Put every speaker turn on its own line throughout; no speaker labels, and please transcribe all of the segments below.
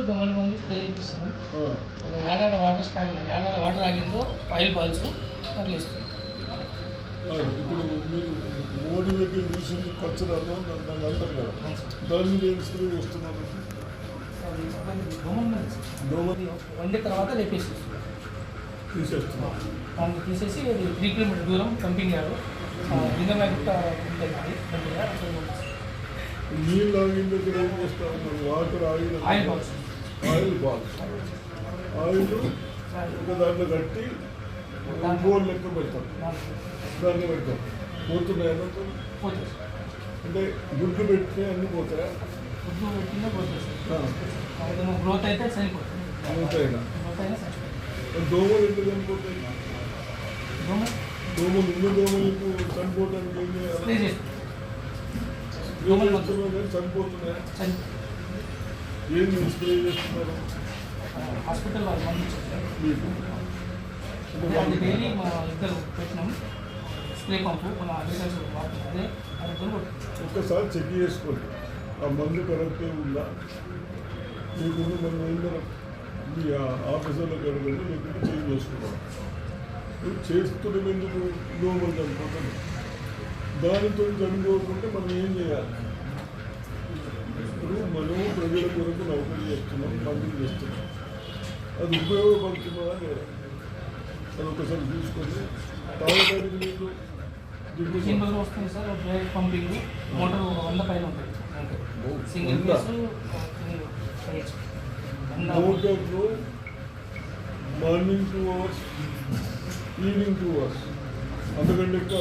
దొంగల మంది ఏడాది వాటర్ స్టాక్ ఏడాది వాటర్ ఆగిందో ఆయిల్ బాల్స్ అట్లా ఇస్తాం
ఇప్పుడు మీరు మోడీ దగ్గర చూసింది కచ్చరాలో నన్ను అంటారు కదా దాని మీద ఏం
అది వండిన తర్వాత లేపేసి
తీసేస్తున్నారు
దాన్ని తీసేసి అది త్రీ కిలోమీటర్ దూరం పంపింగ్ యార్డు లింగమే ఉంటుంది అది
నీళ్ళు ఆగిన దగ్గర ఏం చేస్తా ఉన్నారు వాటర్ ఆగిన
oil balls
oil balls oil ఒక దాంట్లో కట్టి బోల్ లెక్క పెడతాం. దాంట్లో పెడతాం. పోతున్నాయా అంటే గుడ్డు పెట్టి అన్ని పోతాయా?
గుడ్డు పెట్టినా ఏదైనా గ్రోత్ అయితే
పోతాయినా
గ్రోత్ అయినా.
దోమలు ఎందుకు చనిపోతాయి
దోమ
దోమలు? ఉన్న దోమలకు చనిపోవడానికి ఏం చేయాలి? చనిపోతున్నాయా
చని
ఏం స్ప్రే చేస్తున్నారు
హాస్పిటల్ వాళ్ళు పంపించారు. డైలీ మా ఇద్దరు పెట్టినాం. స్ప్రే పంపు మన అగ్రికల్చర్ అదే
ఒక్కసారి చెక్ చేసుకోండి. ఆ మందు కరెక్టే ఉందా? లేకుంటే మనం ఏంటో మీ ఆఫీసర్లకు అడగండి లేకుంటే చేంజ్ చేసుకుంటాం నువ్వు చేస్తున్నాం ఎందుకు దోమలు చనిపోతాను దానితో చనిపోకుంటే మనం ఏం చేయాలి? ప్రజల కొరకు నౌకరీ చేస్తున్నాం మందులు చేస్తున్నాం అది ఉపయోగపడుతున్నదా లేదా అది ఒకసారి చూసుకొని తాగడానికి నీళ్ళు
వస్తుంది సార్ పంపింగ్ మోటార్ వంద పైన ఉంటుంది సింగిల్
వంద?
Piece
మోటార్లో morning two hours evening two hours అంతకంటే ఎక్కువ.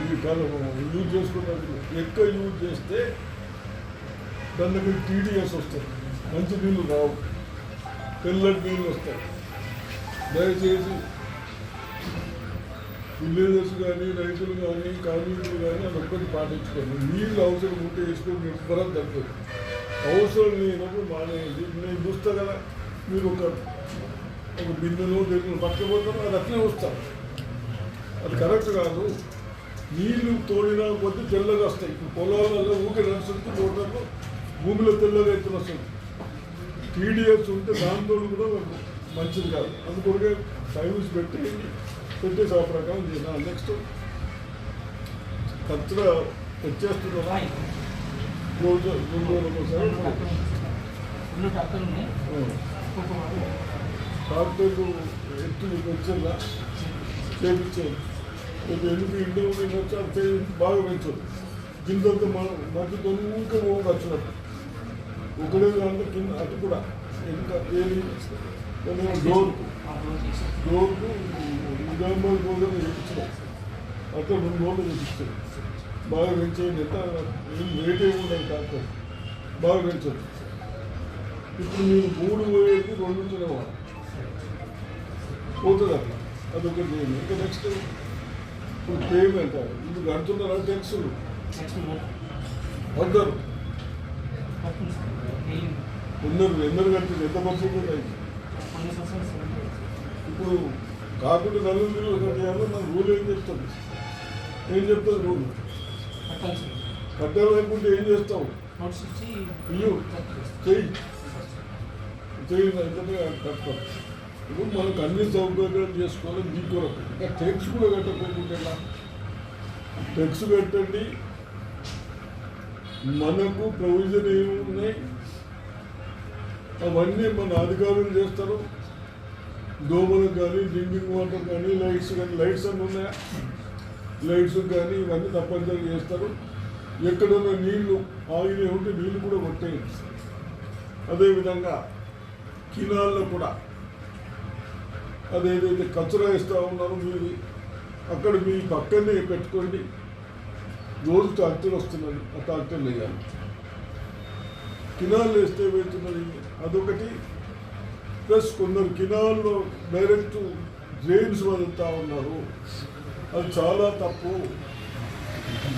ఇది కాలం యూజ్ చేసుకున్నప్పుడు ఎక్కువ యూజ్ చేస్తే దాని టీడీఎస్ వస్తాయి. మంచి నీళ్ళు రావు. తెల్లటి నీళ్ళు వస్తాయి. దయచేసి విలేజర్స్ కానీ రైతులు కానీ కార్మికులు కానీ అది ఒక్కటి పాటించుకోండి. నీళ్ళు అవసరం ఉంటే వేసుకొని నిర్భరం తగ్గదు. అవసరం లేనప్పుడు మానేయండి. నేను చూస్తా కదా మీరు ఒక ఒక బిందెలో దగ్గర పట్టుకుపోతారు అది అట్లే వస్తారు అది కరెక్ట్ కాదు. నీళ్ళు తోడినా కొద్దీ తెల్లగా వస్తాయి. ఇప్పుడు పొలాలలో ఊకే నడుచుకుంటూ మోటార్లు భూమిలో తెల్లగా ఎత్తున వస్తుంది టీడీఎస్ ఉంటే దాంతో కూడా మంచిది కాదు. అందుకొరకే టైమ్స్ పెట్టి పెట్టేసి ఆ ప్రకారం చేయాలి నెక్స్ట్ ఖర్చుగా వచ్చేస్తున్నా రోజు రెండు రోజులకు ఒకసారి.
ఫుల్
ఎత్తు నీకు వచ్చిందా? చేపించారు రేపు ఎందుకు ఇంటి ఉండి వచ్చి అంతే బాగా పెంచదు కిందంతా మనం మధ్య ఇంకా ఖర్చు పెట్టాం ఒకడే దాంట్లో కింద అటు కూడా. ఇంకా ఏది? డోర్కు డోర్కు నిజామాబాద్ కోసం చేయించినాం అక్కడ రెండు రోజులు చేయించారు బాగా పెంచేయండి ఎంత? ఏం రేట్ ఏమి ఉండదు డాక్టర్ బాగా పెంచదు ఇప్పుడు మీరు మూడు పోయేది రెండు తినేవాడు పోతుంది అట్లా. అదొకటి చేయండి. ఇంకా నెక్స్ట్ ఇప్పుడు పేమెంట్ ఇది కడుతున్నారా? ట్యాక్స్
నెక్స్ట్
వద్దరు ఎందరు కట్టింది ఎంత పర్సెంట్ ఉన్నాయి ఇప్పుడు కాకుండా నలుగురు నీళ్ళు కట్టాలో మన రూల్ ఏం చెప్తుంది ఏం చెప్తుంది రూల్
కట్టాలి సార్
కట్టాలనుకుంటే ఏం చేస్తావు? ఇల్లు. చెయ్యి. చెయ్యి కట్టాలి ఇప్పుడు మనకు అన్ని సౌకర్యాలు చేసుకోవాలి మీకు ఇంకా టెక్స్ కూడా కట్టకపోతే టెక్స్ కట్టండి. మనకు ప్రొవిజన్ ఏమి ఉన్నాయి అవన్నీ మన అధికారులు చేస్తారు. దోమలకు కానీ డ్రింకింగ్ వాటర్ కానీ లైట్స్ కానీ లైట్స్ అన్నీ ఉన్నాయా? లైట్స్ కానీ ఇవన్నీ తప్పనిసరి చేస్తారు. ఎక్కడున్న నీళ్ళు ఆగినే ఉంటే నీళ్ళు కూడా కొట్టేయండి అదేవిధంగా కినాల్లో కూడా అదేదైతే కచరా వేస్తూ ఉన్నారో మీరు అక్కడ మీ పక్కనే పెట్టుకోండి. రోజు ట్రాక్టర్ వస్తున్నది ఆ ట్రాక్టర్ వేయాలి కినాలు వేస్తే వెళ్తున్నది అదొకటి. ప్లస్ కొందరు కినాల్లో డైరెక్ట్ డ్రైన్స్ వదులుతూ ఉన్నారు. అది చాలా తప్పు.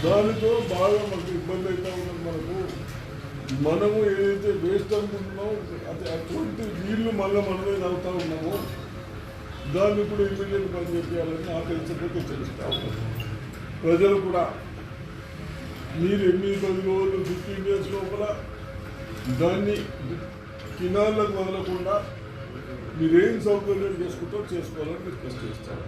దానితో బాగా మనకు ఇబ్బంది అవుతా ఉన్నది మనకు. మనము ఏదైతే వేస్ట్ అనుకుంటున్నామో అది అటువంటి నీళ్ళు మళ్ళీ మనమే తాగుతూ ఉన్నామో దాన్ని కూడా ఇమీడియట్ పని చెప్పాలని ఆ తెలిసిపోతే తెలుస్తూ ఉన్నాం ప్రజలు కూడా మీరు ఎనిమిది పది రోజులు ఫిఫ్టీన్ డేస్ లోపల దాన్ని కినాళ్ళకు వదలకుండా మీరేం సౌకర్యం చేసుకుంటారో చేసుకోవాలని రిక్వెస్ట్ చేస్తారు